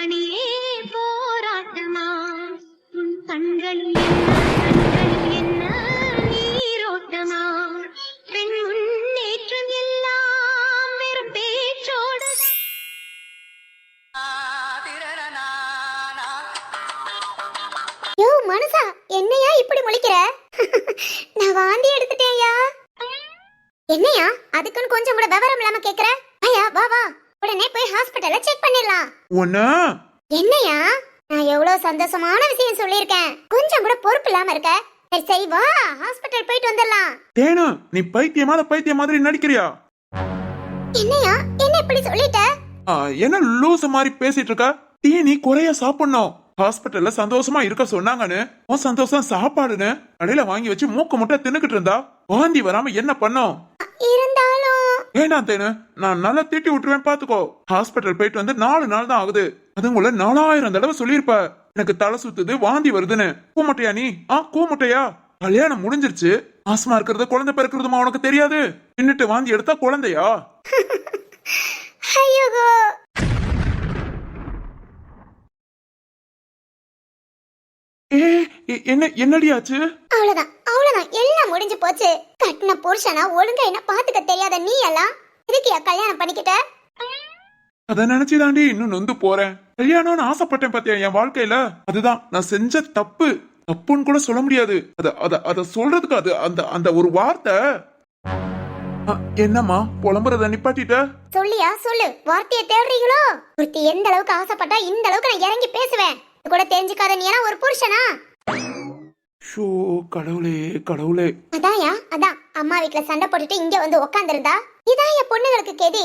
மணியே போராட்டமா? உன் கண்கள் என்ன கண்கள் என்ன நீரோட்டமா? பெண் முன்னேற்றம் எல்லாம் வெறும் பேச்சோடு யோ என்னையா இப்படி முழிக்கிற? நான் வாந்தி எடுத்துட்டேயா என்னையா அதுக்குன்னு கொஞ்சம் கூட விவரம் இல்லாம கேக்குற? ஐயா வா வா. உடனே போய் ஹாஸ்பிடல்ல செக் பண்ணிடலாம். ஒன்னு என்னையா? நான் எவ்வளவு சந்தோஷமான விஷயம் சொல்லியிருக்கேன். கொஞ்சம் கூட பொறுப்பு இல்லாம இருக்க. சரி சரி வா ஹாஸ்பிடல் போயிட்டு வந்துடலாம். தேனு நீ பைத்தியமான பைத்தியம் மாதிரி நடிக்கிறியா? என்னையா? என்ன இப்படி சொல்லிட்ட? ஆ, என்ன லூசு மாதிரி பேசிட்டு இருக்க? டீ நீ குறைய சாப்பிடணும். ஹாஸ்பிட்டல்ல சந்தோஷமா இருக்க சொன்னாங்கன்னு உன் சந்தோஷம் சாப்பாடுன்னு கடையில வாங்கி வச்சு மூக்கு முட்டை தின்னுக்கிட்டு இருந்தா வாந்தி வராம என்ன பண்ணோம்? இருந்தாலும் ஏன்னா தேனு நான் நல்லா திட்டி விட்டுருவேன் பாத்துக்கோ. ஹாஸ்பிட்டல் போயிட்டு வந்து நாலு நாள் தான் ஆகுது. அதுங்குள்ள நாலாயிரம் தடவை சொல்லியிருப்ப. எனக்கு தலை சுத்துது வாந்தி வருதுன்னு. கூமுட்டையா நீ? ஆ கூமுட்டையா? கல்யாணம் முடிஞ்சிருச்சு. ஆஸ்மா இருக்கிறது குழந்தை பிறக்கிறதுமா உனக்கு தெரியாது? நின்னுட்டு வாந்தி எடுத்தா குழந்தையா? ஏ என்ன என்னடியாச்சு? அவ்வளவுதான் அவ்வளவுதான். எல்லாம் முடிஞ்சு போச்சு. கட்டின புருஷனா ஒழுங்கா என்ன பாத்துக்க தெரியாத நீ எல்லாம். இதுக்கு கல்யாணம் பண்ணிக்கிட்ட? அத நினைச்சுதாண்டி இன்னும் நொந்து போறேன். கல்யாணம்னு ஆசைப்பட்டேன் பாத்தியா என் வாழ்க்கையில? அதுதான் நான் செஞ்ச தப்பு. தப்புன்னு கூட சொல்ல முடியாது. அத அத அத சொல்றதுக்கு அது அந்த அந்த ஒரு வார்த்தை. என்னம்மா புலம்புறத நிப்பாட்டிட்ட? சொல்லியா சொல்லு. வார்த்தையை தேடுறீங்களோ? ஒருத்தி எந்த அளவுக்கு ஆசைப்பட்டா இந்த அளவுக்கு நான் இறங்கி பேசுவேன். இது கூட தெரிஞ்சுக்காத நீ எல்லாம் ஒரு புருஷனா? ஷோ கடவுளே கடவுளே. அதான்யா அதான். அம்மா வீட்ல சண்டை போட்டுட்டு இங்க வந்து உக்காந்துருந்தா. இதான் என் பொண்ணுங்களுக்கு கெதி.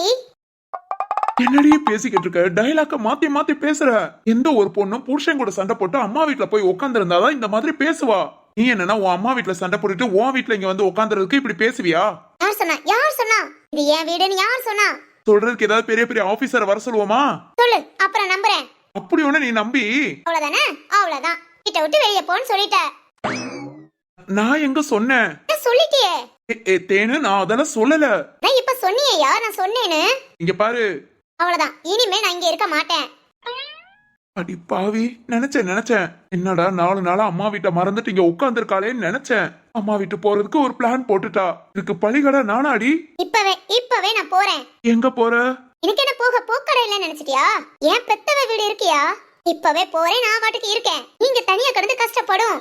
என்னடி பேசிக்கிட்டு இருக்க? டைலாக்க மாத்தி மாத்தி பேசுற. எந்த ஒரு பொண்ணும் புருஷன் கூட சண்டை போட்டு அம்மா வீட்ல போய் உட்காந்துருந்தாதான் இந்த மாதிரி பேசுவா. நீ என்னன்னா உன் அம்மா வீட்ல சண்டை போட்டுட்டு உன் வீட்ல இங்க வந்து உட்காந்துறதுக்கு இப்படி பேசுவியா? யார் சொன்னா? யார் சொன்னா? இது என் வீடுன்னு யார் சொன்னா? சொல்றதுக்கு ஏதாவது பெரிய பெரிய ஆபீசர் வர சொல்லுவோமா? சொல்லு. அப்புறம் நம்புறேன். அப்படி ஒண்ணு நீ நம்பி. அவ்வளவுதானே? அவ்வளவுதான். வீட்டை விட்டு வெளியே போன்னு சொல்லிட்ட. நான் எங்க சொன்னேன்? சொல்லிட்டியே. ஏ, தேனு நான் அதெல்லாம் சொல்லல. நான் இப்ப சொன்னியா நான் சொன்னேன்னு இங்க பாரு. அவ்வளவுதான். இனிமே நான் இங்க இருக்க மாட்டேன். அடி பாவி. நினைச்சேன் நினைச்சேன். என்னடா நாலு நாளா அம்மா வீட்டை மறந்துட்டு இங்க உட்காந்துருக்காளேன்னு நினைச்சேன். அம்மா வீட்டு போறதுக்கு ஒரு பிளான் போட்டுட்டா. இதுக்கு பழிகடா நானாடி. இப்பவே இப்பவே நான் போறேன். எங்க போற? எனக்கு என்ன போக போக்கடை இல்லைன்னு நினைச்சிட்டியா? ஏன் பெத்தவ வீடு இருக்கியா? இப்பவே போறேன் நான் பாட்டுக்கு இருக்கேன். நீங்க தனியா கிடந்து கஷ்டப்படும்.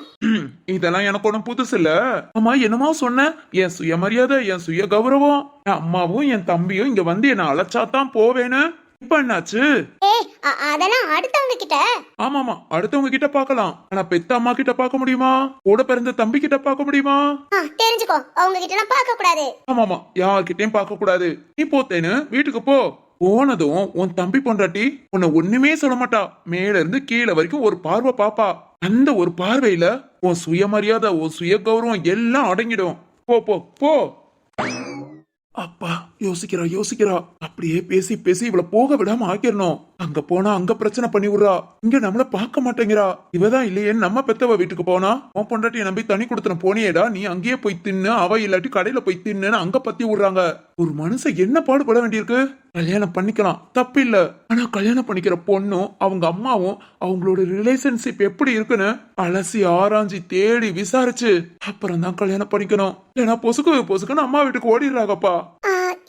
இதெல்லாம் எனக்கு ஒண்ணும் புதுசு இல்ல. அம்மா என்னமோ சொன்ன என் சுயமரியாதை என் சுய கௌரவம் என் அம்மாவும் என் தம்பியும் இங்க வந்து என்ன அழைச்சாதான் போவேன்னு. இப்ப என்னாச்சு? அதெல்லாம் அடுத்தவங்க கிட்ட. ஆமாமா அடுத்தவங்க கிட்ட பார்க்கலாம். ஆனா பெத்த அம்மா கிட்ட பார்க்க முடியுமா? கூட பிறந்த தம்பி கிட்ட பார்க்க முடியுமா? தெரிஞ்சுக்கோ. அவங்க கிட்ட எல்லாம் பார்க்க கூடாது ஆமாமா யார்கிட்டயும் பார்க்க கூடாது நீ போத்தேன்னு வீட்டுக்கு போ. போனதும் உன் தம்பி பொண்டாட்டி உன்னை ஒண்ணுமே சொல்ல மாட்டா. மேல இருந்து கீழே வரைக்கும் ஒரு பார்வை பாப்பா. அந்த ஒரு பார்வையில உன் சுயமரியாதை உன் சுய கௌரவம் எல்லாம் அடங்கிடும். போ போ போ. அப்பா யோசிக்கிறா யோசிக்கிறா. அப்படியே பேசி பேசி இவள போக விடாம ஆக்கிரணும். அங்க போனா அங்க பிரச்சனை பண்ணி விடுறா. இங்க நம்மள பார்க்க மாட்டேங்கிறா. இவதான் இல்லையே நம்ம பெத்தவ வீட்டுக்கு போனா. உன் பொண்டாட்டியை நம்பி தனி கொடுத்துன போனியேடா நீ அங்கேயே போய் தின்னு அவ இல்லாட்டி கடையில போய் தின்னுன்னு அங்க பத்தி விடுறாங்க. ஒரு மனுஷன் என்ன பாடுபட வேண்டியிருக்கு? கல்யாணம் பண்ணிக்கலாம் தப்பு இல்ல ஆனா கல்யாணம் பண்ணிக்கிற பொண்ணும் அவங்க அம்மாவும் அவங்களோட ரிலேஷன்ஷிப் எப்படி இருக்குன்னு அலசி ஆராய்ஞ்சி தேடி விசாரிச்சு அப்புறம் தான் கல்யாணம் பண்ணிக்கணும். ஏன்னா பொசுக்கு பொசுக்குன்னு அம்மா வீட்டுக்கு ஓடிடுறாங்கப்பா.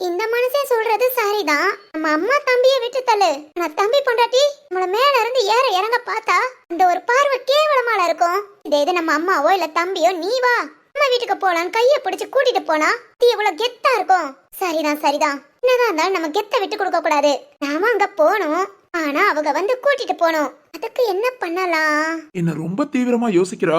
இந்த மனுஷன் சொல்றது சரிதான். நம்ம அம்மா தம்பிய விட்டு தள்ளு. நான் தம்பி பொண்டாட்டி நம்மள மேல இருந்து ஏற இறங்க பார்த்தா இந்த ஒரு பார்வை கேவலமால இருக்கும். இதே இது நம்ம அம்மாவோ இல்ல தம்பியோ நீ வா. நம்ம வீட்டுக்கு போலான்னு கைய பிடிச்சு கூட்டிட்டு போனா தீ எவ்வளவு கெத்தா இருக்கும். சரிதான் சரிதான். என்னதான் இருந்தாலும் நம்ம கெத்த விட்டு கொடுக்க கூடாது. நாம அங்க போனோம். ஆனா அவங்க வந்து கூட்டிட்டு போனோம். அதுக்கு என்ன பண்ணலாம்? என்ன ரொம்ப தீவிரமா யோசிக்கிறா?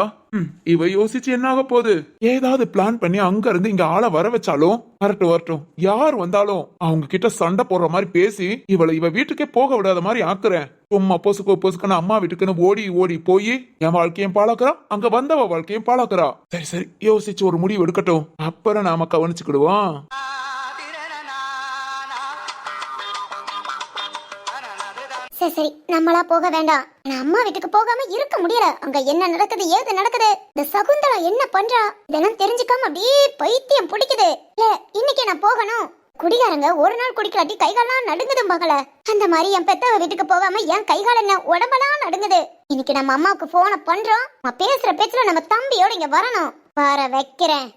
இவ யோசிச்சு என்ன ஆக போகுது? ஏதாவது பிளான் பண்ணி அங்க இருந்து இங்க ஆளை வர வச்சாலும் வரட்டும் வரட்டும். யார் வந்தாலும் அவங்க கிட்ட சண்டை போடுற மாதிரி பேசி இவளை இவ வீட்டுக்கே போக விடாத மாதிரி ஆக்குறேன். சும்மா பொசுக்கோ பொசுக்குன்னு அம்மா வீட்டுக்குன்னு ஓடி ஓடி போய் என் வாழ்க்கையும் பாழாக்குறா? அங்க வந்தவ வாழ்க்கையும் பாழாக்குறா. சரி சரி யோசிச்சு ஒரு முடிவு எடுக்கட்டும். அப்புறம் நாம கவனிச்சுக்கிடுவோம். சரி சரி நம்மளா போக வேண்டாம். நான் அம்மா வீட்டுக்கு போகாம இருக்க முடியல. அங்க என்ன நடக்குது ஏது நடக்குது? இந்த சகுந்தலா என்ன பண்றா? இதெல்லாம் தெரிஞ்சுக்காம அப்படியே பைத்தியம் பிடிக்குது. இல்ல இன்னைக்கு நான் போகணும். குடிகாரங்க ஒரு நாள் குடிக்கலாட்டி கைகாலாம் நடுங்குது மகள அந்த மாதிரி என் பெத்தவ வீட்டுக்கு போகாம என் கைகால என்ன உடம்பெல்லாம் நடுங்குது. இன்னைக்கு நம்ம அம்மாவுக்கு போனை பண்றோம். பேசுற பேச்சுல நம்ம தம்பியோட இங்க வரணும். வர வைக்கிறேன்.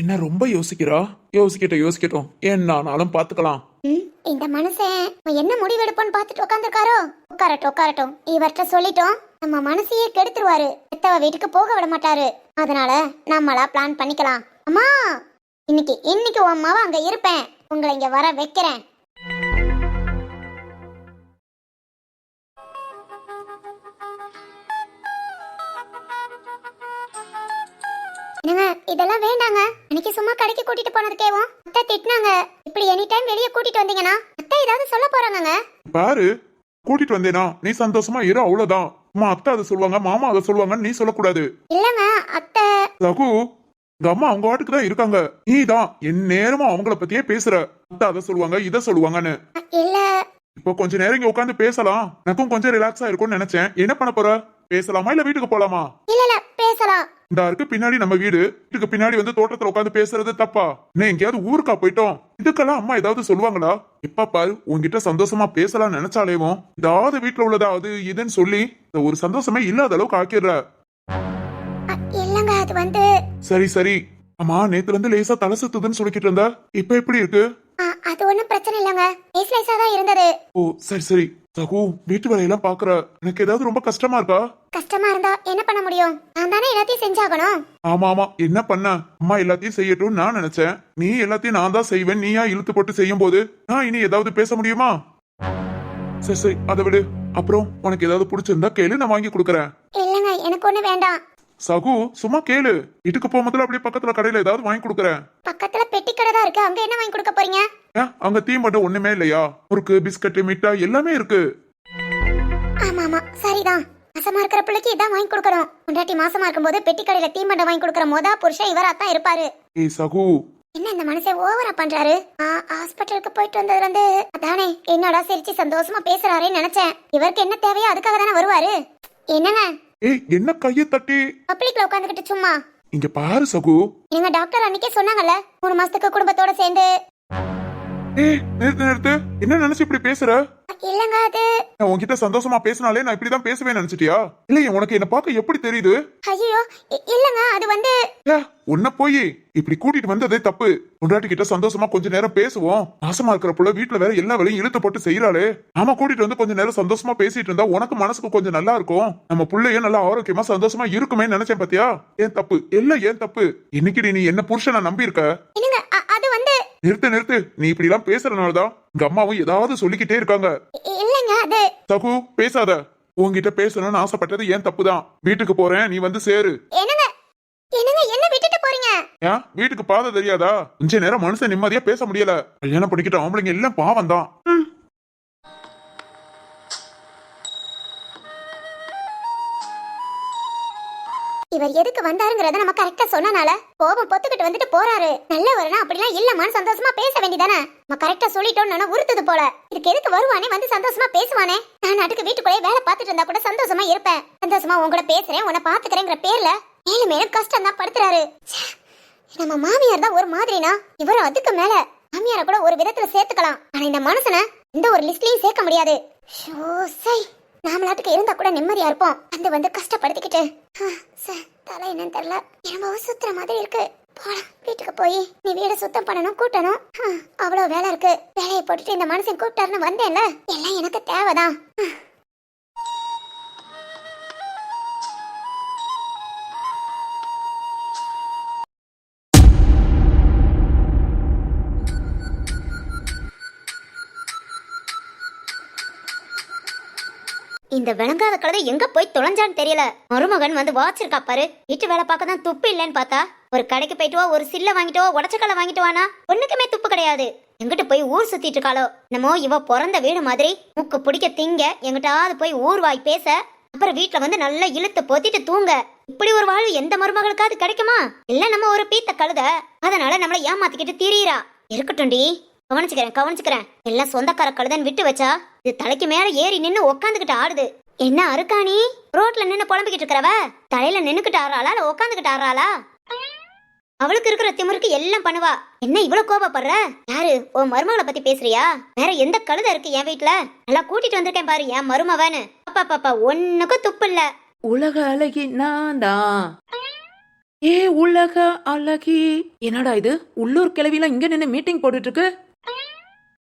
என்ன ரொம்ப யோசிக்கிறா? யோசிக்கட்டும் யோசிக்கட்டும். என்னானாலும் பாத்துக்கலாம் இந்த மனுஷன் அவன் என்ன முடிவெடுப்பான்னு பார்த்துட்டு உட்காந்துருக்காரோ உட்காரட்டும் உட்காரட்டும். இவர்கிட்ட சொல்லிட்டோம். நம்ம மனசையே கெடுத்துருவாரு. பெத்தவ வீட்டுக்கு போக விட மாட்டாரு. அதனால நம்மளா பிளான் பண்ணிக்கலாம். அம்மா இன்னைக்கு இன்னைக்கு உன் அம்மாவை அங்க இருப்பேன். உங்களை இங்க வர வைக்கிறேன். என்னங்க இதெல்லாம் வேண்டாங்க. அன்னைக்கு சும்மா கடைக்கு கூட்டிட்டு போனதுக்கேவும் அத்தை திட்டினாங்க. இப்படி எனி டைம் வெளியே கூட்டிட்டு வந்தீங்கன்னா அத்தை ஏதாவது சொல்ல போறாங்கங்க. பாரு கூட்டிட்டு வந்தேனா நீ சந்தோஷமா இரு அவ்வளவுதான். அம்மா அத்தை அதை சொல்லுவாங்க மாமா அதை சொல்லுவாங்கன்னு நீ சொல்லக்கூடாது. இல்லங்க அத்தை. ரகு உங்க அம்மா அவங்க வாட்டுக்கு தான் இருக்காங்க. நீ தான் என் நேரமும் அவங்கள பத்தியே பேசுற. அத்தை அதை சொல்லுவாங்க இதை சொல்லுவாங்கன்னு. இல்ல. இப்போ கொஞ்ச நேரம் இங்க உட்காந்து பேசலாம். எனக்கும் கொஞ்சம் ரிலாக்ஸா இருக்கும்னு நினைச்சேன். என்ன பண்ண போற? பேசலாமா இல்ல வீட்டுக்கு போலாமா? இல்ல இல்ல பேசலாம். இந்த இருக்கு பின்னாடி நம்ம வீடு. வீட்டுக்கு பின்னாடி வந்து தோட்டத்துல உட்காந்து பேசுறது தப்பா? இன்னும் எங்கேயாவது ஊருக்கா போயிட்டோம்? இதுக்கெல்லாம் அம்மா ஏதாவது சொல்லுவாங்களா? இப்ப பாரு உன்கிட்ட சந்தோஷமா பேசலாம் நினைச்சாலேவும் ஏதாவது வீட்டுல உள்ளதாவது இதுன்னு சொல்லி இந்த ஒரு சந்தோஷமே இல்லாத அளவுக்கு ஆக்கிடுற. சரி சரி. அம்மா நேத்துல இருந்து லேசா தலை சுத்துதுன்னு சொல்லிக்கிட்டு இருந்தா. இப்ப எப்படி இருக்கு? அது ஒண்ணும் பிரச்சனை இல்லங்க. லேஸ் லேஸா தான் இருந்தது. ஓ சரி சரி. சகு வீட்டு வேலையெல்லாம் பாக்குற. எனக்கு ஏதாவது ரொம்ப கஷ்டமா இருக்கா? கஷ்டமா இருந்தா என்ன பண்ண முடியும்? நான் தானே எல்லாத்தையும் செஞ்சாகணும். ஆமா ஆமா. என்ன பண்ண? அம்மா எல்லாத்தையும் செய்யட்டும் நான் நினைச்சேன். நீ எல்லாத்தையும் நான் தான் செய்வேன். நீயா இழுத்து போட்டு செய்யும் போது நான் இனி ஏதாவது பேச முடியுமா? சரி சரி. அதை விடு. அப்புறம் உனக்கு ஏதாவது பிடிச்சிருந்தா கேளு நான் வாங்கி கொடுக்கறேன். இல்லங்க எனக்கு ஒண்ணு வேண்டாம். சகு சும்மா கேளு. வீட்டுக்கு போகும்போதுல அப்படியே பக்கத்துல கடையில ஏதாவது வாங்கி கொடுக்கறேன். பக்கத்துல பெட்டி கடை தான் இருக்கு. அங்க என்ன வாங்கி கொடுக்க போறீங்க? அங்க தீ மட்டும் ஒண்ணுமே இல்லையா? முறுக்கு பிஸ்கட் மிட்டாய் எல்லாமே இருக்கு. ஆமா ஆமா சரிதான். மாசமா இருக்கிற பிள்ளைக்கு இதான் வாங்கி கொடுக்கணும். பொண்டாட்டி மாசமா இருக்கும்போது பெட்டி கடையில தீமண்டை வாங்கி கொடுக்கற மொதா புருஷன் இவரா தான் இருப்பாரு. ஏய் சகு. என்ன இந்த மனுஷன் ஓவரா பண்றாரு? ஹாஸ்பிட்டலுக்கு போயிட்டு வந்ததுல இருந்து அதானே என்னடா சிரிச்சு சந்தோஷமா பேசுறாரேன்னு நினைச்சேன். இவருக்கு என்ன தேவையோ அதுக்காக தானே வருவாரு? என்னங்க? ஏய் என்ன கையை தட்டி? பப்ளிக்ல உட்காந்துக்கிட்டு சும்மா. இங்க பாரு சகு. எங்க டாக்டர் அன்னைக்கே சொன்னாங்கல்ல மூணு மாசத்துக்கு குடும்பத்தோட சேர்ந்து ஏய் நிறுத்து நிறுத்து என்ன நினைச்சு இப்படி பேசுற? இல்லங்க அது நான் உன்கிட்ட சந்தோஷமா பேசினாலே நான் இப்படிதான் பேசுவேன் நினைச்சிட்டியா? இல்லையே உனக்கு என்ன பார்க்க எப்படி தெரியுது? ஐயோ இல்லங்க அது வந்து உன்னை போய் இப்படி கூட்டிட்டு வந்ததே தப்பு. பொண்டாட்டி கிட்ட சந்தோஷமா கொஞ்ச நேரம் பேசுவோம். மாசமா இருக்கிற புள்ள வீட்டுல வேற எல்லா வேலையும் இழுத்து போட்டு செய்யறாளே ஆமா கூட்டிட்டு வந்து கொஞ்ச நேரம் சந்தோஷமா பேசிட்டு இருந்தா உனக்கு மனசுக்கு கொஞ்சம் நல்லா இருக்கும். நம்ம புள்ளைய நல்லா ஆரோக்கியமா சந்தோஷமா இருக்குமே நினைச்சேன் பாத்தியா? ஏன் தப்பு? எல்லாம் ஏன் தப்பு? இன்னைக்கு நீ என்ன புருஷனை நம்பி இருக்க என்னங்க அ- அது வந்து நிறுத்து நிறுத்து. நீ இப்படி எல்லாம் பேசுறதுனாலதான் உங்க அம்மாவும் ஏதாவது சொல்லிக்கிட்டே இருக்காங்க. இல்லங்க அது சகு பேசாத. உன்கிட்ட பேசணும்னு ஆசைப்பட்டது ஏன் தப்புதான். வீட்டுக்கு போறேன் நீ வந்து சேரு. என்னங்க? என்னங்க என்ன விட்டுட்டு போறீங்க? ஏன்? வீட்டுக்கு பாதை தெரியாதா? கொஞ்ச நேரம் மனுஷன் நிம்மதியா பேச முடியல. கல்யாணம் பண்ணிக்கிட்ட ஆம்பளைங்க எல்லாம் பாவம் தான் இவர் எதுக்கு வந்தாருங்கிறத நம்ம கரெக்டா சொன்னனால கோபம் பொத்துக்கிட்டு வந்துட்டு போறாரு. நல்லவர்னா அப்படிலாம் இல்லமான்னு சந்தோஷமா பேச வேண்டியதானே? நம்ம கரெக்டா சொல்லிட்டோம்னு உறுத்துது போல. இதுக்கு எதுக்கு வருவானே வந்து சந்தோஷமா பேசுவானே? நான் நாட்டுக்கு வீட்டுக்குள்ளே வேலை பார்த்துட்டு இருந்தா கூட சந்தோஷமா இருப்பேன். சந்தோஷமா உங்கள கூட பேசுறேன் உன்னை பாத்துக்கிறேங்கிற பேர்ல மேலும் மேலும் கஷ்டம் தான் படுத்துறாரு. நம்ம மாமியார் தான் ஒரு மாதிரினா? இவரும் அதுக்கு மேல. மாமியார கூட ஒரு விதத்துல சேர்த்துக்கலாம். ஆனா இந்த மனுஷனை இந்த ஒரு லிஸ்ட்லயும் சேர்க்க முடியாது. ஷோ, சை. நாமளாட்டுக்கு இருந்தா கூட நிம்மதியா இருப்போம். அந்த வந்து கஷ்டப்படுத்திக்கிட்டு. ஆ, தலை என்னன்னு தெரியல. என்னமோ சுத்துற மாதிரி இருக்கு. போலாம் வீட்டுக்கு போய் நீ வீட சுத்தம் பண்ணணும் கூட்டணும். அவ்வளவு வேலை இருக்கு. வேலையை போட்டுட்டு இந்த மனுஷன் கூப்பிட்டாருன்னு வந்தேன்ல. எல்லாம் எனக்கு தேவைதான். இந்த விளங்காத கழுதை எங்க போய் தொலைஞ்சான்னு தெரியல. மருமகன் வந்து வாச்சிருக்கா பாரு. வீட்டு வேலை பார்க்க தான் துப்பு இல்லைன்னு பார்த்தா. ஒரு கடைக்கு போயிட்டுவா ஒரு சில்ல வாங்கிட்டு உடச்சக்கலை வாங்கிட்டு வானா. ஒண்ணுக்குமே துப்பு கிடையாது. எங்கிட்ட போய் ஊர் சுத்திட்டு இருக்காளோ. என்னமோ இவ பிறந்த வீடு மாதிரி மூக்கு பிடிக்க திங்க எங்கிட்டாவது போய் ஊர் வாய் பேச அப்புறம் வீட்டுல வந்து நல்லா இழுத்து பொத்திட்டு தூங்க. இப்படி ஒரு வாழ்வு எந்த மருமகளுக்காவது கிடைக்குமா? இல்ல நம்ம ஒரு பீத்த கழுத. அதனால நம்மள ஏமாத்திக்கிட்டு திரியிறா. இருக்கட்டும்டி கவனிச்சுக்கிறேன் கவனிச்சுக்கிறேன். எல்லாம் சொந்தக்கார கழுதன் விட்டு வச்சா இது தலைக்கு மேல ஏறி நின்னு உக்காந்துக்கிட்டு ஆடுது. என்ன அருக்காணி? ரோட்ல நின்னு புலம்பிக்கிட்டு இருக்கிறவ? தலையில நின்னுக்கிட்டு ஆறாளா இல்ல உட்காந்துக்கிட்டு ஆறாளா அவளுக்கு இருக்கிற திமுருக்கு எல்லாம் பண்ணுவா. என்ன இவ்வளவு கோபப்படுற? யாரு? உன் மருமகளை பத்தி பேசுறியா? வேற எந்த கழுத இருக்கு என் வீட்டுல நல்லா கூட்டிட்டு வந்திருக்கேன் பாரு என் மருமவன்னு. அப்பா பாப்பா ஒண்ணுக்கும் துப்பு இல்ல. உலக அழகி நான் தான் ஏ உலக அழகி. என்னடா இது? உள்ளூர் கிளவிலாம் இங்க நின்னு மீட்டிங் போட்டுட்டு இருக்கு?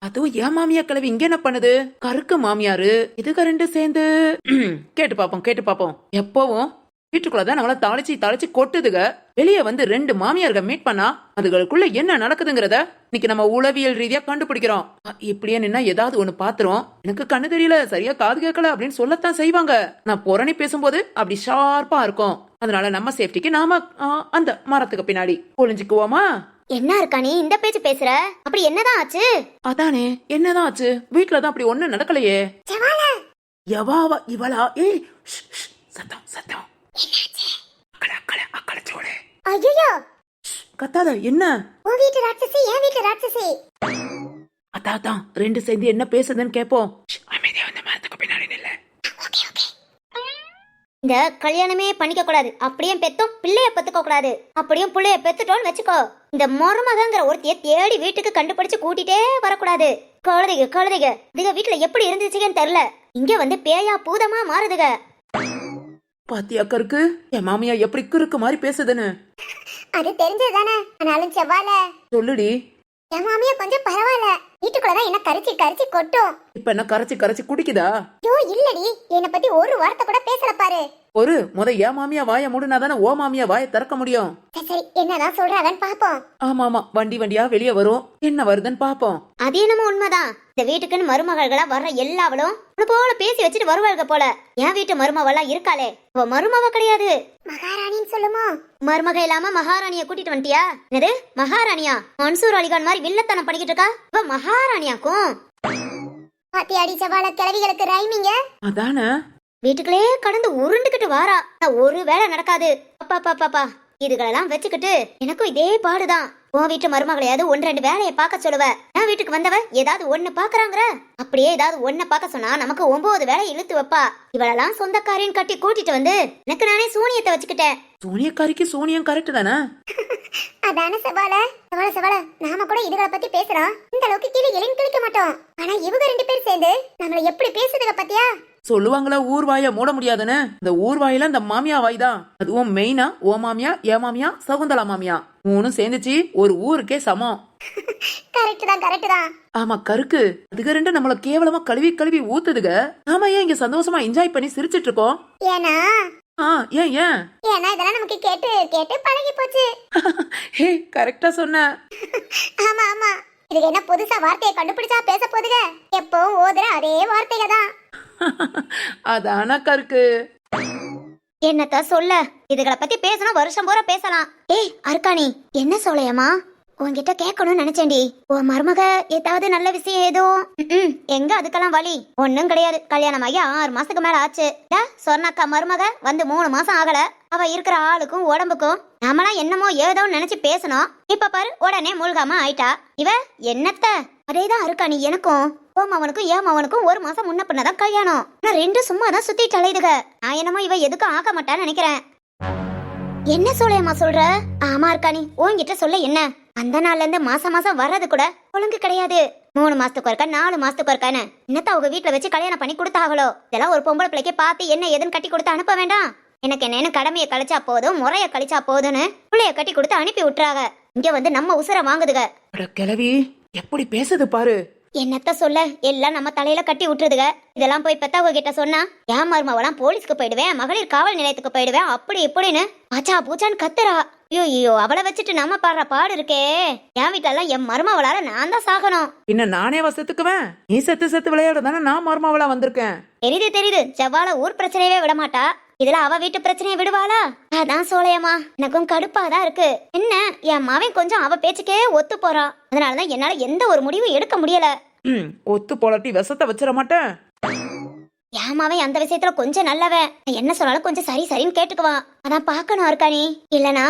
அதுவும் ஏன் மாமியா கிழவி இங்க என்ன பண்ணுது? கருக்கு மாமியாரு. இதுக்கு ரெண்டு சேர்ந்து கேட்டு பாப்போம் கேட்டு பாப்போம். எப்பவும் வீட்டுக்குள்ளதான் நம்மள தாளிச்சு தாளிச்சு கொட்டுதுக. வெளியே வந்து ரெண்டு மாமியார்க மீட் பண்ணா அதுகளுக்குள்ள என்ன நடக்குதுங்கிறத இன்னைக்கு நம்ம உளவியல் ரீதியா கண்டுபிடிக்கிறோம். இப்படியே நின்னா ஏதாவது ஒண்ணு பாத்துரும். எனக்கு கண்ணு தெரியல சரியா காது கேட்கல அப்படின்னு சொல்லத்தான் செய்வாங்க. நான் புறணி பேசும்போது அப்படி ஷார்ப்பா இருக்கும். அதனால நம்ம சேஃப்டிக்கு நாம ஆ, அந்த மரத்துக்கு பின்னாடி. ஒளிஞ்சுக்குவோமா? என்ன இருக்காணி இந்த பேச்சு பேசுற? அப்படி என்னதான் ஆச்சு? அதானே என்னதான் ஆச்சு? வீட்டுல தான் அப்படி ஒண்ணு நடக்கலையே. எவாவா இவளா? ஏய் சத்தம் சத்தம். அக்கட அக்கட அக்கட சோடு ஐயோ கத்தாத என்ன? உன் வீட்டு ராட்சசி என் வீட்டு ராட்சசி. அதான் ரெண்டு சேர்ந்து என்ன பேசுதுன்னு கேப்போம் ஷ், அமைதியா வந்து மரத்துக்கு பின்னாடி நில்ல இந்த கல்யாணமே பண்ணிக்க கூடாது. அப்படியே பெத்தும் பிள்ளைய பெத்துக்க கூடாது. அப்படியும் பிள்ளைய பெத்துட்டோம்னு வச்சுக்கோ. இந்த மருமகங்கிற ஒருத்திய தேடி வீட்டுக்கு கண்டுபிடிச்சு கூட்டிட்டே வரக்கூடாது. கழுதைக கழுதைக இதுக வீட்டுல எப்படி இருந்துச்சுன்னு தெரியல. இங்க வந்து பேயா பூதமா மாறுதுக. பாத்தியா கருக்கு என் மாமியா எப்படி கிறுக்கு மாதிரி பேசுதுன்னு? அது தெரிஞ்சதுதானே. ஆனாலும் செவ்வால சொல்லுடி. என் மாமியா கொஞ்சம் பரவாயில்ல. வீட்டுக்குள்ளதான் என்ன கரிச்சு கரிச்சு கொட்டும். இப்ப என்ன கரைச்சு கரைச்சு குடிக்குதா? ஐயோ இல்லடி. என்னை பத்தி ஒரு வார்த்தை கூட பேசல பாரு. ஒரு முத ஏன் மாமியா வாய மூடுனா தானே ஓ மாமியா வாய திறக்க முடியும்? சரி என்னதான் சொல்றாங்கன்னு பாப்போம். ஆமா ஆமா வண்டி வண்டியா வெளியே வரும். என்ன வருதுன்னு பாப்போம். அது என்னமோ உண்மைதான். இந்த வீட்டுக்குன்னு மருமகள்களா வர்ற எல்லாவளும் உன்னை போல பேசி வச்சுட்டு வருவாள்க போல. என் வீட்டு மருமவளா இருக்காளே. அவ மருமவ கிடையாது. மகாராணின்னு சொல்லுமோ? மருமக இல்லாம மகாராணிய கூட்டிட்டு வந்துட்டியா? என்னது? மகாராணியா? மன்சூர் அலிகான் மாதிரி வில்லத்தனம் பண்ணிக்கிட்டு இருக்கா? இவ மகாராணியாக்கும். பாத்தியாடி செவ்வால கிழவிகளுக்கு ரைமிங்க. அதானே? வீட்டுக்குள்ளே கடந்து உருண்டுகிட்டு வாரா. ஒரு வேலை நடக்காது. அப்பா அப்பா பாப்பா இதுகளெல்லாம் வச்சுக்கிட்டு எனக்கும் இதே பாடுதான். உன் வீட்டு மருமகளையாவது ஒன்று ரெண்டு வேலையை பார்க்க சொல்லுவ. என் வீட்டுக்கு வந்தவ ஏதாவது ஒண்ணு பாக்குறாங்கிற அப்படியே ஏதாவது ஒண்ணு பார்க்க சொன்னா நமக்கு ஒன்பது வேலை இழுத்து வைப்பா. இவளெல்லாம் சொந்தக்காரின்னு கட்டி கூட்டிட்டு வந்து எனக்கு நானே சூனியத்தை வச்சுக்கிட்டேன். சோனியக்காரிக்கு சோனியம் கரெக்ட் தானே? அதான செவ்வால செவ்வால செவ்வால நாம கூட இதுகளை பத்தி பேசுறோம். இந்த அளவுக்கு கிளி கிளின்னு கிழிக்க மாட்டோம். ஆனா இவங்க ரெண்டு பேரும் சேர்ந்து நம்மள எப்படி பேசுதுக பாத்தியா? சொல்லுவாங்களா ஊர் வாய மூட முடியாதுன்னு? இந்த ஊர் வாயில இந்த மாமியா வாய் தான் அதுவும் மெயினா ஓ மாமியா ஏ மாமியா சகுந்தலா மாமியா? மூணும் சேர்ந்துச்சு ஒரு ஊருக்கே சமம். கரெக்ட் தான் கரெக்ட் தான். ஆமா கருக்கு. அதுக ரெண்டு நம்மள கேவலமா கழுவி கழுவி ஊத்துதுக. நாம ஏன் இங்க சந்தோஷமா என்ஜாய் பண்ணி சிரிச்சிட்டு இருக்கோம்? ஏன்னா? ஆ ஏன் ஏன்? இதெல்லாம் நமக்கு கேட்டு கேட்டு பழகி போச்சு. ஹே சொன்ன. ஆமா ஆமா. இதுக்கு என்ன புதுசா வார்த்தையை கண்டுபிடிச்சா பேச போதுக? எப்பவும் ஓதுற அதே வார்த்தைக தான் அதான கருக்கு. என்னத்த சொல்ல? இதுகளை பத்தி பேசணும் வருஷம் பூரா பேசலாம். ஏய் அர்க்காணி என்ன சோலையம்மா? உன்கிட்ட கேட்கணும்னு நினைச்சேன்டி. உன் மருமக ஏதாவது நல்ல விஷயம் ஏதோ? எங்க அதுக்கெல்லாம் வழி ஒன்னும் கிடையாது. கல்யாணம் ஆகி ஆறு மாசத்துக்கு மேல ஆச்சு. சொன்னாக்கா மருமக வந்து மூணு மாசம் ஆகல. அவ இருக்கிற ஆளுக்கும் உடம்புக்கும் நாமெல்லாம் என்னமோ ஏதோ நினைச்சு பேசணும். இப்ப பாரு உடனே மூழ்காம ஆயிட்டா. இவ என்னத்த? அதேதான் அருக்காணி எனக்கும். ஓ மவனுக்கும் ஏன் மவனுக்கும் ஒரு மாசம் முன்ன பண்ணதான் கல்யாணம். ஆனா ரெண்டு சும்மா தான் சுத்திட்டு அலையுதுக நான் என்னமோ இவ எதுக்கும் ஆக மாட்டான்னு நினைக்கிறேன். என்ன சோழையம்மா சொல்ற? ஆமா இருக்காணி உன்கிட்ட சொல்ல என்ன? அந்த நாள்ல இருந்து மாசம் மாசம் வர்றது கூட ஒழுங்கு கிடையாது. மூணு மாசத்துக்கு ஒருக்கா நாலு மாசத்துக்கு ஒருக்கான்னு. என்னத்த அவங்க வீட்டுல வச்சு கல்யாணம் பண்ணி கொடுத்தாங்களோ? இதெல்லாம் ஒரு பொம்பளை பிள்ளைக்கு பார்த்து என்ன ஏதுன்னு கட்டி கொடுத்து அனுப்ப வேண்டாம். எனக்கு என்னென்னு கடமையை கழிச்சா போதும் முறைய கழிச்சா போதும்னு பிள்ளைய கட்டி கொடுத்து அனுப்பி விட்டுறாங்க. இங்க வந்து நம்ம உசுர வாங்குதுக. அட கிளவி எப்படி பேசுது பாரு? என்னத்த சொல்ல? எல்லாம் நம்ம தலையில கட்டி விட்டுருதுக இதெல்லாம் போய் பெத்தவங்க கிட்ட சொன்னா ஏன் மருமவெல்லாம் போலீஸ்க்கு போயிடுவேன் மகளிர் காவல் நிலையத்துக்கு போயிடுவேன் அப்படி இப்படின்னு ஆச்சா பூச்சான்னு கத்துறா. ஐயோ ஐயோ அவளை வச்சுட்டு நம்ம பாடுற பாடு இருக்கே. என் வீட்டுல என் மருமவளால நான் தான் சாகணும். பின்ன நானே வசத்துக்குவேன் நீ செத்து செத்து விளையாட தானே நான் மருமாவளா வந்திருக்கேன்? தெரியுது தெரியுது செவ்வாழ ஊர் பிரச்சனையவே விட மாட்டா இதுல அவ வீட்டு பிரச்சனையை விடுவாளா? அதான் சோலையம்மா. எனக்கும் கடுப்பாதான் இருக்கு. என்ன என் மவன் கொஞ்சம் அவ பேச்சுக்கே ஒத்து போறான் அதனாலதான் என்னால எந்த ஒரு முடிவும் எடுக்க முடியல. ம், ஒத்து போலாட்டி விஷத்தை வச்சிட மாட்டேன். ஏமாவே அந்த விஷயத்துல கொஞ்சம் நல்லவன். என்ன சொன்னாலும் கொஞ்சம் சரி சரின்னு கேட்டுக்குவான் அதான் பார்க்கணும் இருக்கானி இல்லனா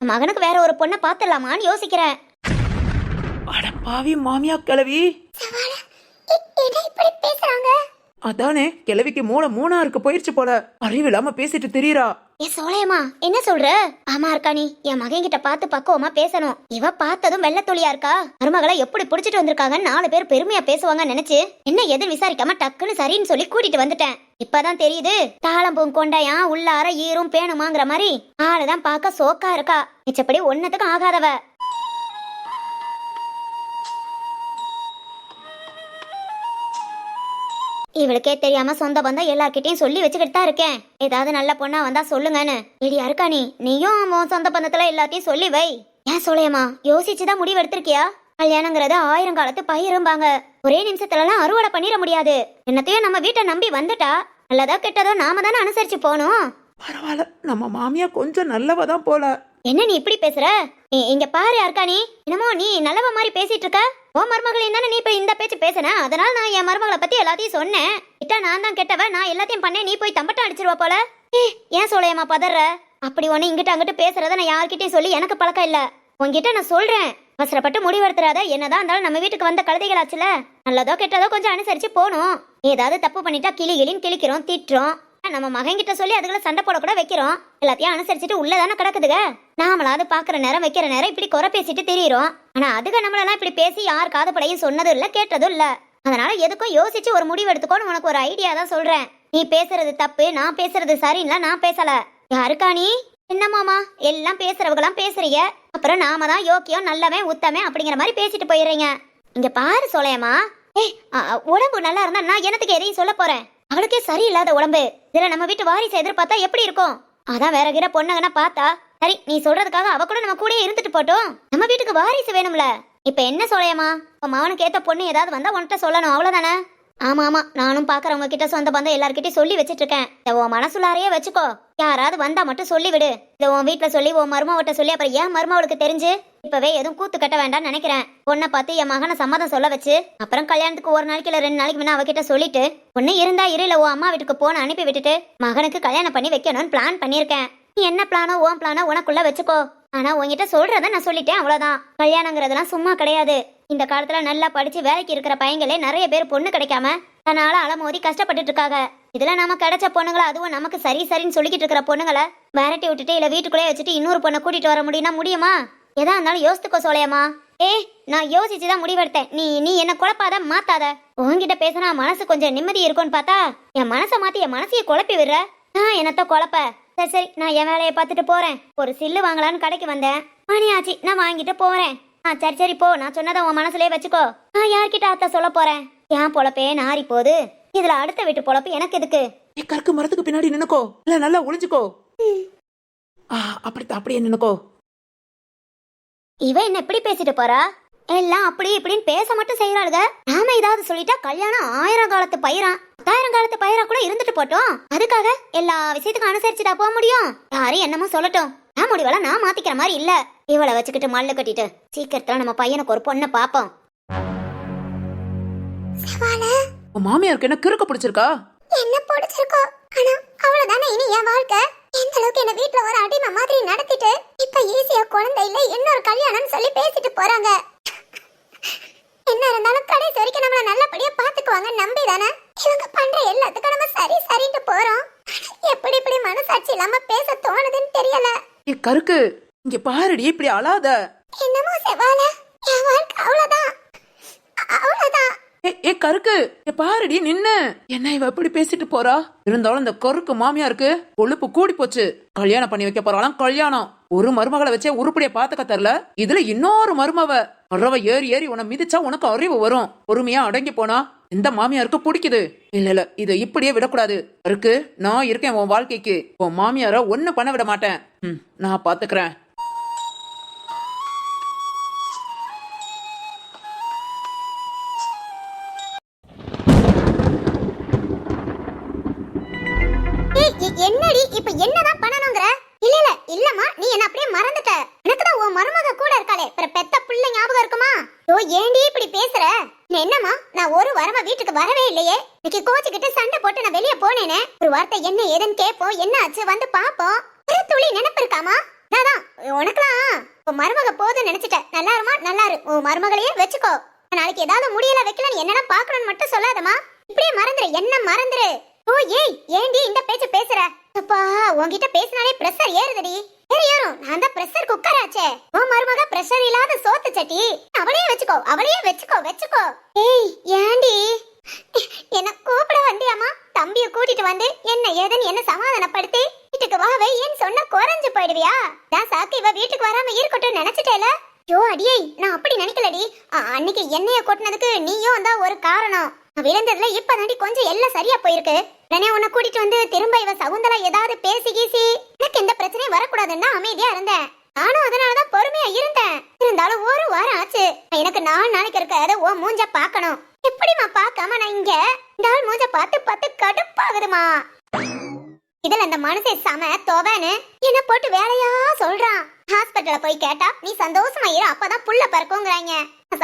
மகனுக்கு வேற ஒரு பொண்ணை பாத்துடலாமான்னு யோசிக்கிறேன். அட பாவி மாமியா கிளவி அதானே கிழவிக்கு மூளை மூணா இருக்கு போயிருச்சு போல. அறிவில்லாம பேசிட்டு தெரியுறா. ஏ சோழையம்மா என்ன சொல்ற? ஆமா இருக்கா நீ என் மகன் கிட்ட பார்த்து பக்குவமா பேசணும். இவ பார்த்ததும் வெள்ளத்தொழியா இருக்கா? மருமகளை எப்படி புடிச்சிட்டு வந்திருக்காங்கன்னு நாலு பேர் பெருமையா பேசுவாங்க நினைச்சு என்ன எதுவும் விசாரிக்காம டக்குன்னு சரின்னு சொல்லி கூட்டிட்டு வந்துட்டேன். இப்பதான் தெரியுது தாளம்பூம் கொண்டாயா உள்ளார ஈரும் பேணுமாங்கிற மாதிரி ஆளுதான் பார்க்க சோக்கா இருக்கா. மிச்சப்படி ஒன்னத்துக்கும் ஆகாதவ. இவளுக்கே தெரியாம சொந்த பந்தம் எல்லார்கிட்டயும் சொல்லி வச்சுக்கிட்டு தான் இருக்கேன். ஏதாவது நல்ல பொண்ணா வந்தா சொல்லுங்கன்னு. இடி அருக்கா நீ நீயும் உன் சொந்த பந்தத்துல எல்லாத்தையும் சொல்லி வை. ஏன் சோழையம்மா யோசிச்சுதான் முடிவு எடுத்திருக்கியா கல்யாணங்கிறது ஆயிரம் காலத்து பயிரும்பாங்க ஒரே நிமிஷத்துலலாம் அறுவடை பண்ணிட முடியாது. என்னத்தையும் நம்ம வீட்டை நம்பி வந்துட்டா. நல்லதோ கெட்டதோ நாம தானே அனுசரிச்சு போகணும். பரவாயில்ல நம்ம மாமியா கொஞ்சம் நல்லவ தான் போல. என்ன நீ இப்படி பேசுற? இங்க பாரு யாருக்கா நீ என்னமோ நீ நல்லவ மாதிரி பேசிட்டு இருக்க? ஓ மருமகளே தானே நீ இப்போ இந்த பேச்சு பேசுன? அதனால நான் என் மருமகளை பத்தி எல்லாத்தையும் சொன்னேன். கிட்ட நான் தான் கெட்டவ நான் எல்லாத்தையும் பண்ணேன். நீ போய் தம்பட்டம் அடிச்சிருவா போல. ஏன் சோழையம்மா பதற? அப்படி ஒன்று இங்கிட்ட அங்கிட்டு பேசுறத நான் யார்கிட்டயும் சொல்லி எனக்கு பழக்கம் இல்ல. உங்ககிட்ட நான் சொல்றேன். அவசரப்பட்டு முடிவெடுத்துறாத என்னதான் இருந்தாலும் நம்ம வீட்டுக்கு வந்த கழுதைகளாச்சுல. நல்லதோ கெட்டதோ கொஞ்சம் அனுசரிச்சு போகணும். ஏதாவது தப்பு பண்ணிட்டா கிளி கிளின்னு கிளிக்கிறோம் திட்டுறோம். நம்ம மகன்கிட்ட சொல்லி அதுகளை சண்டை போட கூட வைக்கிறோம். எல்லாத்தையும் அனுசரிச்சுட்டு உள்ளதானே கிடக்குதுங்க. நாமளாவது பாக்குற நேரம் வைக்கிற நேரம் இப்படி குறை பேசிட்டு தெரியுறோம். ஆனா அதுக நம்மளெல்லாம் இப்படி பேசி யார் காது படையும் சொன்னதும் இல்ல கேட்டதும் இல்ல. அதனால எதுக்கும் யோசிச்சு ஒரு முடிவு எடுத்துக்கோன்னு உனக்கு ஒரு ஐடியா தான் சொல்றேன். நீ பேசுறது தப்பு நான் பேசுறது சரின்னு நான் பேசல. யாருக்கா நீ? என்ன மாமா? எல்லாம் பேசுறவங்களாம் பேசுறீங்க. அப்புறம் நாம தான் யோக்கியம் நல்லவன் உத்தமன் அப்படிங்கிற மாதிரி பேசிட்டு போயிடுறீங்க. இங்க பாரு சோலையம்மா. ஏ உடம்பு நல்லா இருந்தா நான் எனத்துக்கு எதையும் சொல்ல போறேன்? அவளுக்கே சரியில்லாத உடம்பு. இதுல நம்ம வீட்டு வாரிசை எதிர்பார்த்தா எப்படி இருக்கும்? அதான் வேற கிட்ட பொண்ணுங்கன்னா பார்த்தா சரி நீ சொல்றதுக்காக அவ கூட நம்ம கூடயே இருந்துட்டு போட்டோம். நம்ம வீட்டுக்கு வாரிசு வேணும்ல. இப்ப என்ன சொல்லையம்மா? உன் மவனுக்கு ஏத்த பொண்ணு ஏதாவது வந்தா உன்கிட்ட சொல்லணும் அவ்வளவுதானே? ஆமா ஆமா நானும் பாக்குறவங்க கிட்ட சொந்த பந்தம் எல்லார்கிட்டயும் சொல்லி வச்சிட்டு இருக்கேன். இதை உன் மனசுலாரையே வச்சுக்கோ. யாராவது வந்தா மட்டும் சொல்லி விடு இதை உன் வீட்டுல சொல்லி உன் மருமாவட்ட சொல்லி அப்புறம் ஏன் மருமாவளுக்கு தெரிஞ்சு? இப்பவே எதுவும் கூத்து கட்ட வேண்டாம்னு நினைக்கிறேன். பொண்ணை பார்த்து என் மகனை சம்மதம் சொல்ல வச்சு அப்புறம் கல்யாணத்துக்கு ஒரு நாளைக்கு இல்ல ரெண்டு நாளைக்கு வேணா அவகிட்ட சொல்லிட்டு ஒன்னு இருந்தா இரு இல்ல உன் அம்மா வீட்டுக்கு போன அனுப்பி விட்டுட்டு மகனுக்கு கல்யாணம் பண்ணி வைக்கணும்னு பிளான் பண்ணியிருக்கேன். நீ என்ன பிளானோ உன் பிளானோ உனக்குள்ள வச்சுக்கோ. ஆனா உன்கிட்ட சொல்றத நான் சொல்லிட்டேன் அவ்வளவுதான். கல்யாணங்கிறதெல்லாம் சும்மா கிடையாது. இந்த காலத்துல நல்லா படிச்சு வேலைக்கு இருக்கிற பையங்களே நிறைய பேர் பொண்ணு கிடைக்காம தன்னால அலமோதி கஷ்டப்பட்டுட்டு இருக்காங்க. இதுல நாம கிடைச்ச பொண்ணுங்களை அதுவும் நமக்கு சரி சரின்னு சொல்லிக்கிட்டு இருக்கிற பொண்ணுங்களை விரட்டி விட்டுட்டு இல்ல வீட்டுக்குள்ளே வச்சுட்டு இன்னொரு பொண்ணை கூட்டிட்டு வர முடியும்னா முடியுமா? எதா இருந்தாலும் யோசித்துக்கோ சோலையம்மா. ஏ நான் யோசிச்சுதான் முடிவெடுத்தேன். நீ நீ என்ன குழப்பாத மாத்தாத. உன்கிட்ட பேசினா மனசு கொஞ்சம் நிம்மதி இருக்கும்னு பார்த்தா என் மனசை மாத்தி என் மனசையே குழப்பி விடுற. நான் என்னத்த குழப்ப? சரி சரி நான் என் வேலையை பார்த்துட்டு போறேன். ஒரு சில்லு வாங்கலான்னு கடைக்கு வந்தேன். மணி ஆச்சு நான் வாங்கிட்டு போறேன். ஆ சரி சரி போ. நான் சொன்னதை உன் மனசுலயே வச்சுக்கோ. நான் யார்கிட்ட அத்தை சொல்ல போறேன்? என் பொழப்பே நாரி போகுது. இதுல அடுத்த வீட்டு பொழப்பு எனக்கு எதுக்கு? ஏ கருக்கு மரத்துக்கு பின்னாடி நின்னுக்கோ. இல்ல நல்லா ஒளிஞ்சுக்கோ. அப்படித்தான் அப்படியே நின்னுக்கோ. இவ என்ன இப்படி பேசிட்டு போறா? எல்லாம் அப்படி இப்படின்னு பேச மட்டும் செய்யறாளுக. நாம ஏதாவது சொல்லிட்டா கல்யாணம் ஆயிரம் காலத்து பயிரான் பத்தாயிரம் காலத்து பயிரா கூட இருந்துட்டு போட்டோம். அதுக்காக எல்லா விஷயத்துக்கும் அனுசரிச்சுட்டா போக முடியும்? யாரும் என்னமோ சொல்லட்டும். நான் முடிவெல்லாம் நான் மாத்திக்கிற மாதிரி இல்ல. இவளை வச்சுக்கிட்டு மல்லு கட்டிட்டு சீக்கிரத்துல நம்ம பையனுக்கு ஒரு பொண்ணை பாப்போம் உன் மாமியாருக்கு என்ன கிறுக்க பிடிச்சிருக்கா? என்ன பிடிச்சிருக்கோ? ஆனா அவ்வளவுதானே இனி என் வாழ்க்கை? எந்த அளவுக்கு என்ன வீட்ல ஒரு அடிமை மாதிரி நடத்திட்டு இப்ப ஈஸியா குழந்தை இல்ல இன்னொரு கல்யாணம்னு சொல்லி பேசிட்டு போறாங்க. என்ன இருந்தாலும் கடைசி வரைக்கும் நம்மள நல்லபடியா பாத்துக்குவாங்க நம்பி தானே இவங்க பண்ற எல்லாத்துக்கும் நம்ம சரி சரின்ட்டு போறோம். எப்படி இப்படி மனசாட்சி இல்லாம பேச தோணுதுன்னு தெரியல. ஏ கருக்கு இங்க பாருடி இப்படி அழாத. என்னமோ செவால என் வாழ்க்கை அவ்வளவுதான். அவ்வளவுதான். ஏ ஏ கருக்கு ஏ பாருடி நின்னு. என்ன இவ எப்படி பேசிட்டு போறா? இருந்தாலும் இந்த கருக்கு மாமியாருக்கு கொழுப்பு கூடி போச்சு. கல்யாணம் பண்ணி வைக்க போறாளாம் கல்யாணம். ஒரு மருமகளை வச்சே உருப்படிய பாத்துக்க தரல இதுல இன்னொரு மருமவ. அறவ ஏறி ஏறி உன மிதிச்சா உனக்கு அறிவு வரும். பொறுமையா அடங்கி போனா இந்த மாமியாருக்கு பிடிக்குது. இல்ல இல்ல இதை இப்படியே விடக்கூடாது. இருக்கு நான் இருக்கேன் உன் வாழ்க்கைக்கு. உன் மாமியார ஒண்ணு பண்ண விட மாட்டேன். ம், நான் பாத்துக்கிறேன். இல்லையே? இன்னைக்கு கோச்சுக்கிட்டு சண்டை போட்டு நான் வெளியே போனேனே. ஒரு வார்த்தை என்ன ஏதுன்னு கேட்போம் என்ன ஆச்சு? வந்து பாப்போம் ஒரு துளி நினைப்பு இருக்காமா அதான் உனக்குலாம் உன் மருமக போதும் நினைச்சிட்ட நல்லா இருமா? நல்லா இரு. உன் மருமகளையே வச்சுக்கோ. நாளைக்கு ஏதாவது முடியல வைக்கல என்னென்ன பாக்கணும்னு மட்டும் சொல்லாதமா இப்படியே மறந்துரு. என்ன மறந்துரு? ஓ ஏய் ஏண்டி இந்த பேச்சு பேசுற? அப்பா உன்கிட்ட பேசினாலே பிரஷர் ஏறுதடி. ஏறி ஏறும். நான் தான் பிரஷர் குக்கர் ஆச்சே. உன் மருமக பிரஷர் இல்லாத சோத்து சட்டி. அவளையே வச்சுக்கோ அவளையே வச்சுக்கோ வச்சுக்கோ. ஏய் ஏண்டி? என்ன கூப்பிட வந்தியாமா தம்பிய கூட்டிட்டு வந்து என்ன ஏதுன்னு என்ன சமாதானப்படுத்தி? வீட்டுக்கு வா ஏன் சொன்னா குறைஞ்சு போயிடுவியா? நான் சாக்கு இவ வீட்டுக்கு வராம இருக்கட்டும் நினைச்சிட்டேல? யோ அடியே நான் அப்படி நினைக்கலடி. அன்னைக்கு என்னைய கொட்டினதுக்கு நீயும் தான் ஒரு காரணம். விழுந்ததுல இப்பதாண்டி கொஞ்சம் எல்லாம் சரியா போயிருக்கு. உடனே உன்னை கூட்டிட்டு வந்து திரும்ப இவ சகுந்தலா ஏதாவது பேசி கீசி. எனக்கு எந்த பிரச்சனையும் வரக்கூடாதுன்னா அமைதியா இருந்தேன். நானும் அதனாலதான் பொறுமையா இருந்தேன். இருந்தாலும் ஒரு வாரம் ஆச்சு. எனக்கு நாலு நாளைக்கு இருக்க ஓ மூஞ்ச பாக்கணும் எப்படிமா பாக்காம நான் இங்க இந்த ஆள் மூஞ்ச பார்த்து பார்த்து கடுப்பாகுதுமா? இதுல இந்த மனுஷன் சம தொவனு என்ன போட்டு வேலையா சொல்றான். ஹாஸ்பிட்டல்ல போய் கேட்டா நீ சந்தோஷமா இரு அப்பதான் புள்ள பறக்குங்கிறாங்க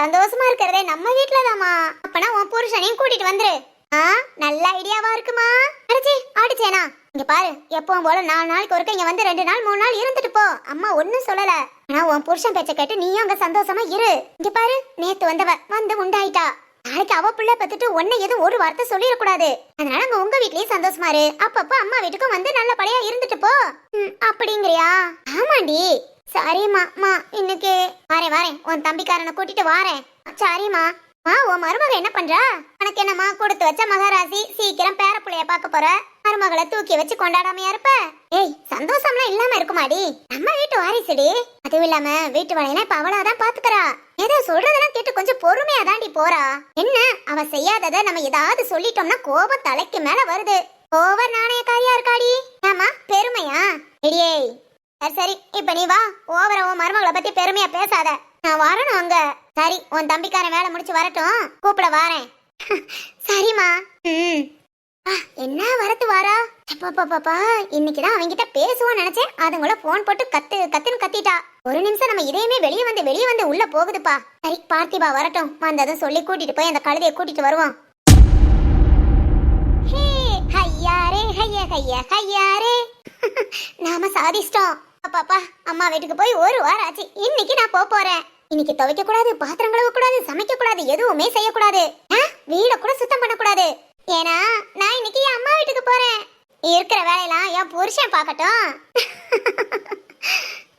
சந்தோஷமா இருக்கிறதே நம்ம வீட்டுலதாமா அப்பனா உன் புருஷனையும் கூட்டிட்டு வந்துரு. ஆ நல்ல ஐடியாவா இருக்குமா? அடிச்சே ஆடிச்சேனா? இங்க பாரு எப்பவும் போல நாலு நாளைக்கு ஒருக்க இங்க வந்து ரெண்டு நாள் மூணு நாள் இருந்துட்டு போ. அம்மா ஒன்னும் சொல்லல. ஆனா உன் புருஷன் பேச்ச கேட்டு நீயும் அங்க சந்தோஷமா இரு. இங்க பாரு நேத்து வந்தவ வந்து உண்டாயிட்டா. நாளைக்கு அவ பிள்ளை பத்துட்டு உன்னை எதுவும் ஒரு வார்த்தை சொல்லிடக்கூடாது அதனால அங்க உங்க வீட்லயும் சந்தோஷமா இரு. அப்பப்போ அம்மா வீட்டுக்கும் வந்து நல்லபடியா இருந்துட்டு போ. ம், அப்படிங்கிறியா? ஆமாண்டி. சரிம்மா மா இன்னைக்கு வாரேன் வாரேன். உன் தம்பிக்காரனை கூட்டிட்டு வாரேன். சரிம்மா. மா உன் மருமக என்ன பண்றா? உனக்கு என்னம்மா கொடுத்து வச்ச மகாராசி சீக்கிரம் பேர பிள்ளைய பார்க்க போற? மருமகளை தூக்கி வச்சு கொண்டாடாமையா இருப்ப? ஏய் சந்தோஷம்லாம் இல்லாம இருக்குமாடி? நம்ம வீட்டு வாரிசுடி. அதுவும் இல்லாம வீட்டு வேலையெல்லாம் இப்ப அவளாதான் பாத்துக்கறா. ஏதோ சொல்றதெல்லாம் கேட்டு கொஞ்சம் பொறுமையா தாண்டி போறா. என்ன? அவ செய்யாதத நம்ம ஏதாவது சொல்லிட்டோம்னா கோபம் தலைக்கு மேல வருது. ஓவர் நாணயக்காரியா இருக்காடி. ஆமா பெருமையா? இடியே சரி சரி இப்ப நீ வா. ஓவர உன் மருமகளை பத்தி பெருமையா பேசாத. நான் வரணும் அங்க. சரி உன் தம்பிக்காரன் வேலை முடிச்சு வரட்டும். கூப்பிட வாரேன். சரிம்மா. ம். என்ன வரத்து வாரா? பாப்பா இன்னைக்குதான் அவங்கிட்ட பேசுவோம் நினைச்சேன். அதுங்கள போன் போட்டு கத்து கத்துன்னு கத்திட்டா. ஒரு நிமிஷம் நம்ம இதையுமே வெளியே வந்து வெளியே வந்து உள்ள போகுதுப்பா. சரி பார்த்திபா வரட்டும். வந்ததும் சொல்லி கூட்டிட்டு போய் அந்த கழுதையை கூட்டிட்டு வருவோம். ஹே, ஹையாரே ஹைய ஹைய ஹையாரே. நாம சாதிச்சிட்டோம். அப்பாப்பா அம்மா வீட்டுக்கு போய் ஒரு வாரம் ஆச்சு. இன்னைக்கு நான் போக போறேன். இன்னைக்கு துவைக்க கூடாது பாத்திரம் கழுவ கூடாது சமைக்க கூடாது எதுவுமே செய்யக்கூடாது. ஆ, வீட கூட சுத்தம் பண்ணக்கூடாது. ஏன்னா நான் இன்னைக்கு என் அம்மா வீட்டுக்கு போறேன். இருக்கிற வேலையெல்லாம் என் புருஷன் பார்க்கட்டும்.